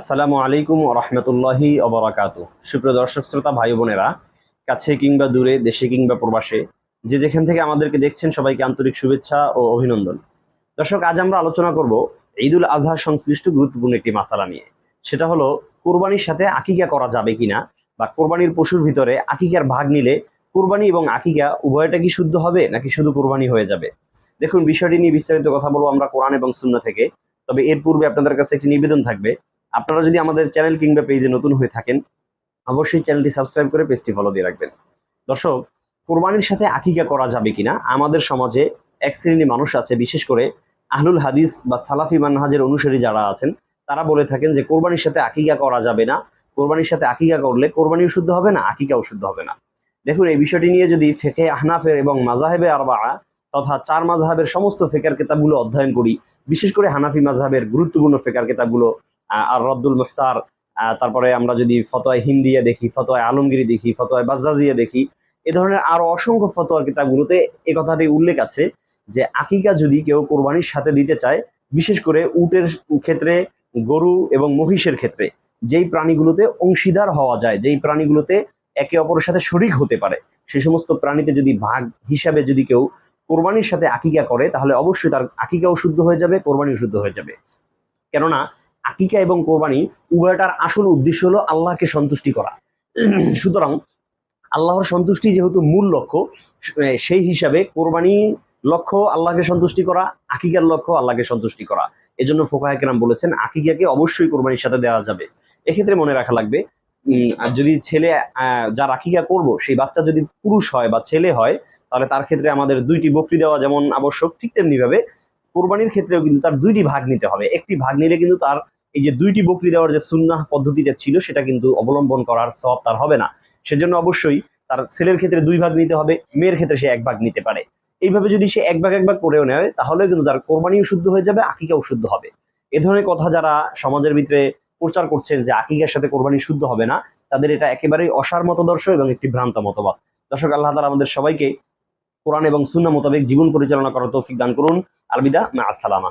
আসসালামু আলাইকুম রহমতুল্লাহি অবরাকাতু সুপ্রিয় দর্শক, শ্রোতা, ভাই বোনেরা, কাছে কিংবা দূরে, দেশে কিংবা প্রবাসে, যে যেখান থেকে আমাদেরকে দেখছেন, সবাইকে আন্তরিক শুভেচ্ছা ও অভিনন্দন। দর্শক, আজ আমরা আলোচনা করব ঈদুল আজহা সংশ্লিষ্ট গুরুত্বপূর্ণ একটি মাসালা নিয়ে। সেটা হলো, কোরবানির সাথে আকিকা করা যাবে কিনা বা কোরবানির পশুর ভিতরে আকিকার ভাগ নিলে কোরবানি এবং আকিকা উভয়টা কি শুদ্ধ হবে নাকি শুধু কোরবানি হয়ে যাবে? দেখুন, বিষয়টি নিয়ে বিস্তারিত কথা বলব আমরা কোরআন এবং শূন্য থেকে। তবে এর পূর্বে আপনাদের কাছে একটি নিবেদন থাকবে। আপনারা যদি আমাদের চ্যানেল কিংবা পেজে নতুন হয়ে থাকেন, অবশ্যই চ্যানেলটি সাবস্ক্রাইব করে পেজটি ফলো দিয়ে রাখবেন। দর্শক, কোরবানির সাথে আকিকা করা যাবে কিনা? আমাদের সমাজে এক শ্রেণি মানুষ আছে, বিশেষ করে আহলুল হাদিস বা সালাফি মানহাজের অনুসারী যারা আছেন, তারা বলে থাকেন যে কোরবানির সাথে আকিকা করা যাবে না। কোরবানির সাথে আকিকা করলে কোরবানিও শুদ্ধ হবে না, আকিকাও শুদ্ধ হবে না। দেখুন, এই বিষয়টি নিয়ে যদি ফেকে আহনাফের এবং মাজাহেবে আরবা তথা চার মাঝহাবের সমস্ত ফেকার কিতাবগুলো অধ্যয়ন করি, বিশেষ করে হানাফি মাঝহাবের গুরুত্বপূর্ণ ফেকার কিতাবগুলো আর রদ্দুল মুখতার তারপরে আমরা যদি ফতোয় হিন্দিয়া দেখি, ফতোয় আলমগিরি দেখি, ফতোয় বাজাজিয়া দেখি, এ ধরনের আরও অসংখ্য ফতোয়ার কিতাবগুলোতে এ কথাটি উল্লেখ আছে যে আকিকা যদি কেউ কোরবানির সাথে দিতে চায়, বিশেষ করে উটের ক্ষেত্রে, গরু এবং মহিষের ক্ষেত্রে, যেই প্রাণীগুলোতে অংশীদার হওয়া যায়, যেই প্রাণীগুলোতে একে অপরের সাথে শরিক হতে পারে সেই সমস্ত প্রাণীতে যদি ভাগ হিসাবে যদি কেউ কোরবানির সাথে আকিকা করে, তাহলে অবশ্যই তার আকিকাও শুদ্ধ হয়ে যাবে, কোরবানিও শুদ্ধ হয়ে যাবে। কেননা আকিকা এবং কোরবানি উভয়টার আসল উদ্দেশ্য হলো আল্লাহকে সন্তুষ্টি করা। সুতরাং আল্লাহর সন্তুষ্টি যেহেতু মূল লক্ষ্য সেই হিসাবে কোরবানি লক্ষ্য আল্লাহকে সন্তুষ্টি করা, আকিকার লক্ষ্য আল্লাহকে সন্তুষ্টি করা। এজন্য ফোকাহাকেরাম বলেছেন, আকিকাকে অবশ্যই কোরবানির সাথে দেওয়া যাবে। এক্ষেত্রে মনে রাখা লাগবে যদি ছেলে যার আকিকা করব, সেই বাচ্চা যদি পুরুষ হয় বা ছেলে হয়, তাহলে তার ক্ষেত্রে আমাদের দুইটি বকরি দেওয়া যেমন আবশ্যক, ঠিক তেমনিভাবে কোরবানির ক্ষেত্রেও কিন্তু তার দুইটি ভাগ নিতে হবে। একটি ভাগ নিলে কিন্তু তার এই যে দুইটি বকরি দেওয়ার যে সুন্নাহ পদ্ধতিটা ছিল, সেটা কিন্তু অবলম্বন করার সব তার হবে না। সেজন্য অবশ্যই তার ছেলের ক্ষেত্রে দুই ভাগ নিতে হবে, মেয়ের ক্ষেত্রে সে এক ভাগ নিতে পারে। এইভাবে যদি সে এক ভাগ এক ভাগ করেও নেয় তাহলে কিন্তু তার কোরবানিও শুদ্ধ হয়ে যাবে, আকিকাও শুদ্ধ হবে। এ ধরনের কথা যারা সমাজের ভিতরে প্রচার করছেন যে আকিকার সাথে কোরবানি শুদ্ধ হবে না, তাদের এটা একেবারেই অসার মতদর্শ এবং একটি ভ্রান্ত মতবাদ। দর্শক, আল্লাহ তালা আমাদের সবাইকে কোরআন এবং সুন্না মোতাবেক জীবন পরিচালনা করার তৌফিক দান করুন। আলবিদা, মা আসসালামা।